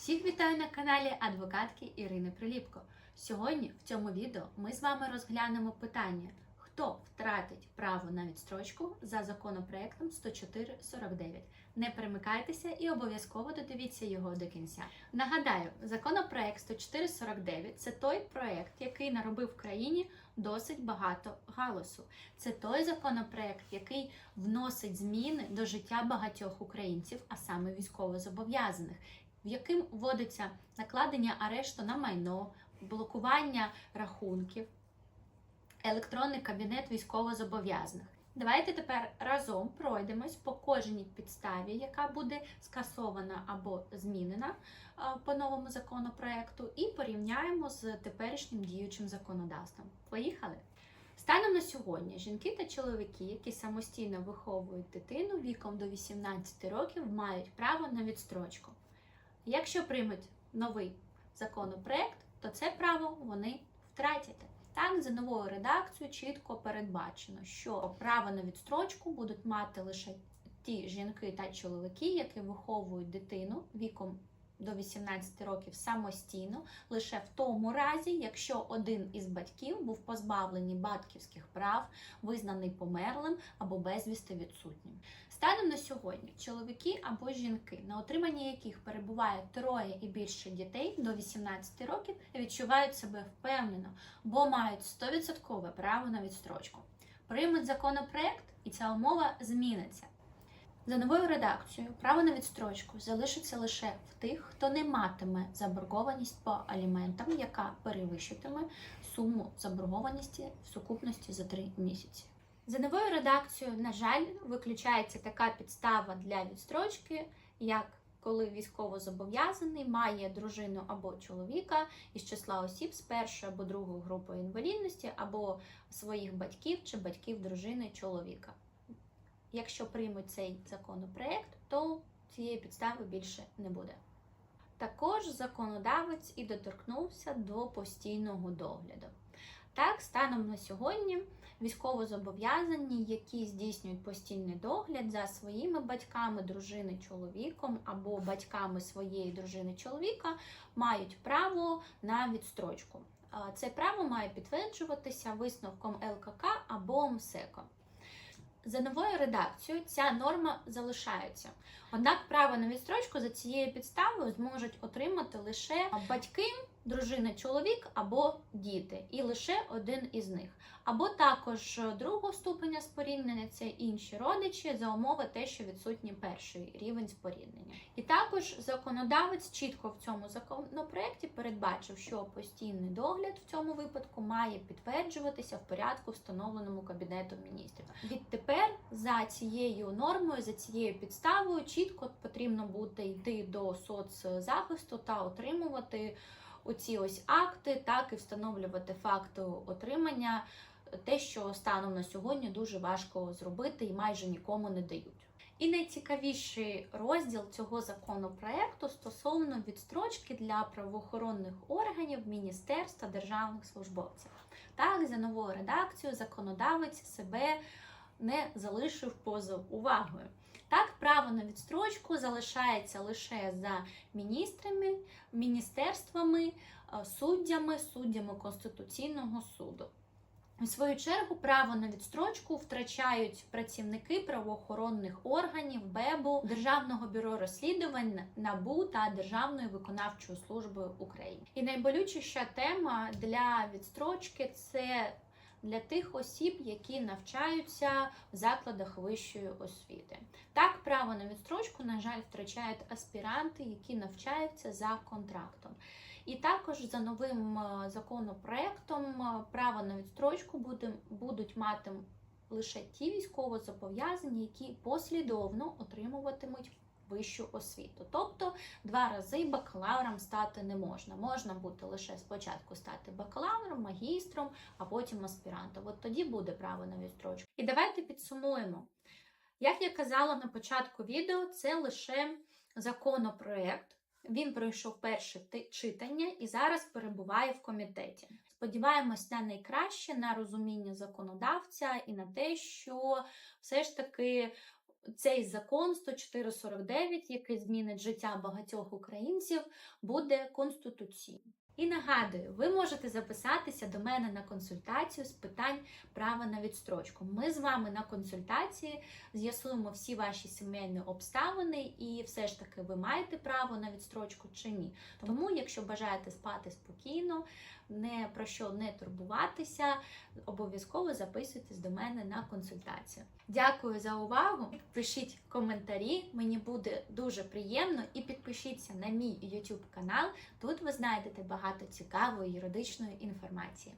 Всіх вітаю на каналі адвокатки Ірини Приліпко. Сьогодні в цьому відео ми з вами розглянемо питання, хто втратить право на відстрочку за законопроектом 104.49. Не перемикайтеся і обов'язково додивіться його до кінця. Нагадаю, законопроект 104.49 – це той проект, який наробив в країні досить багато галасу. Це той законопроект, який вносить зміни до життя багатьох українців, а саме військовозобов'язаних в яким вводиться накладення арешту на майно, блокування рахунків, електронний кабінет військовозобов'язаних. Давайте тепер разом пройдемось по кожній підставі, яка буде скасована або змінена по новому законопроекту, і порівняємо з теперішнім діючим законодавством. Поїхали! Станом на сьогодні жінки та чоловіки, які самостійно виховують дитину віком до 18 років, мають право на відстрочку. Якщо приймуть новий законопроект, то це право вони втратять. Так, за новою редакцією чітко передбачено, що право на відстрочку будуть мати лише ті жінки та чоловіки, які виховують дитину віком до 18 років самостійно, лише в тому разі, якщо один із батьків був позбавлений батьківських прав, визнаний померлим або безвісти відсутнім. Станом на сьогодні чоловіки або жінки, на отриманні яких перебуває троє і більше дітей до 18 років, відчувають себе впевнено, бо мають 100% право на відстрочку. Приймуть законопроект, і ця умова зміниться. За новою редакцією, право на відстрочку залишиться лише в тих, хто не матиме заборгованість по аліментам, яка перевищитиме суму заборгованості в сукупності за 3 місяці. За новою редакцією, на жаль, виключається така підстава для відстрочки, як коли військовозобов'язаний має дружину або чоловіка із числа осіб з першої або другої групи інвалідності, або своїх батьків чи батьків дружини чоловіка. Якщо приймуть цей законопроект, то цієї підстави більше не буде. Також законодавець і доторкнувся до постійного догляду. Так, станом на сьогодні військовозобов'язані, які здійснюють постійний догляд за своїми батьками, дружини, чоловіком або батьками своєї дружини чоловіка, мають право на відстрочку. Це право має підтверджуватися висновком ЛКК або МСЕКом. За новою редакцією ця норма залишається. Однак право на відстрочку за цією підставою зможуть отримати лише батьки, дружина, чоловік або діти, і лише один із них. Або також другого ступеня споріднення це інші родичі за умови те, що відсутній перший рівень споріднення. І також законодавець чітко в цьому законопроекті передбачив, що постійний догляд в цьому випадку має підтверджуватися в порядку, встановленому кабінетом міністрів. Відтепер за цією нормою, за цією підставою, чітко потрібно буде йти до соцзахисту та отримувати оці ось акти, так і встановлювати факти отримання, те, що станом на сьогодні дуже важко зробити і майже нікому не дають. І найцікавіший розділ цього законопроекту стосовно відстрочки для правоохоронних органів, міністерств та державних службовців. Так, за новою редакцією, законодавець себе не залишив поза увагою. Так, право на відстрочку залишається лише за міністрами, міністерствами, е, суддями, суддями Конституційного суду. У свою чергу право на відстрочку втрачають працівники правоохоронних органів БЕБу, Державного бюро розслідувань НАБУ та Державної виконавчої служби України. І найболючіша тема для відстрочки це для тих осіб, які навчаються в закладах вищої освіти. Так, право на відстрочку, на жаль, втрачають аспіранти, які навчаються за контрактом. І також за новим е, законопроектом е, право на відстрочку буде, будуть мати лише ті військовозобов'язані, які послідовно отримуватимуть вищу освіту. Тобто два рази бакалавром стати не можна. Можна бути лише спочатку стати бакалавром, магістром, а потім аспірантом. От тоді буде право на відстрочку. І давайте підсумуємо. Як я казала на початку відео, це лише законопроект. Він пройшов перше читання і зараз перебуває в комітеті. Сподіваємось на найкраще, на розуміння законодавця і на те, що все ж таки цей закон 104.49, який змінить життя багатьох українців, буде конституційним. І нагадую, ви можете записатися до мене на консультацію з питань права на відстрочку. Ми з вами на консультації з'ясуємо всі ваші сімейні обставини, і все ж таки ви маєте право на відстрочку чи ні. Тому, якщо бажаєте спати спокійно, не про що не турбуватися, обов'язково записуйтесь до мене на консультацію. Дякую за увагу. Пишіть коментарі, мені буде дуже приємно. І підпишіться на мій YouTube канал. Тут ви знайдете багато цікавої юридичної інформації.